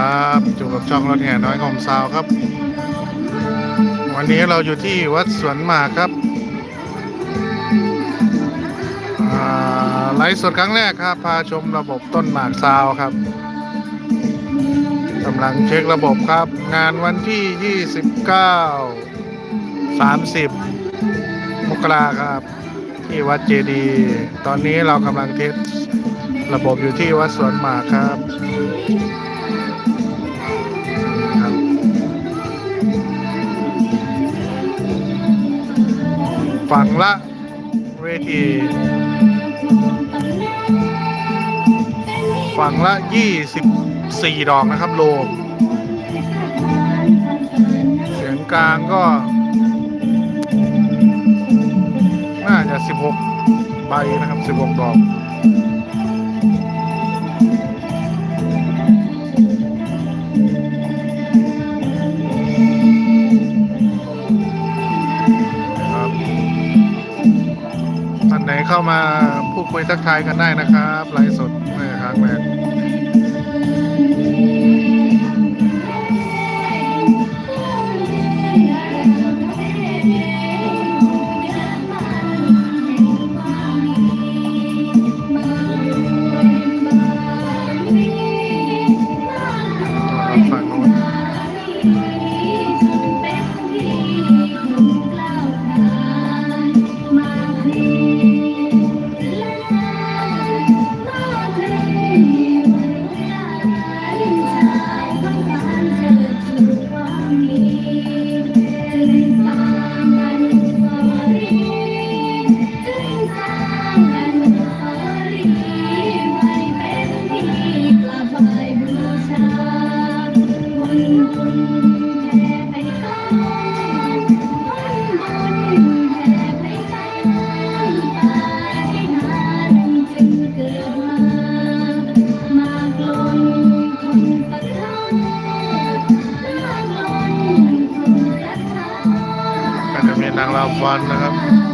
ครับอยู่กับช่องรถแห่น้อยของซาวครับ วันนี้เราอยู่ที่วัดสวนหมากครับไลฟ์สดครั้งแรกครับ พาชมระบบต้นหมากซาวครับกำลังเช็คระบบครับ งานวันที่ 29 30 มกราครับ ที่วัดเจดีย์ตอนนี้เรากำลังเทสระบบอยู่ที่วัดสวนหมากครับ ฝั่งละเวทีฝั่งละ 24 ดอกนะครับโลกเสียงกลางก็ น่าจะ 16 ใบนะครับ 16 ดอก เข้ามาพูดคุยทักทายกันได้นะครับไลฟ์สดเมื่ครั้งแรก ก็จะมีนางรำวันนะครับ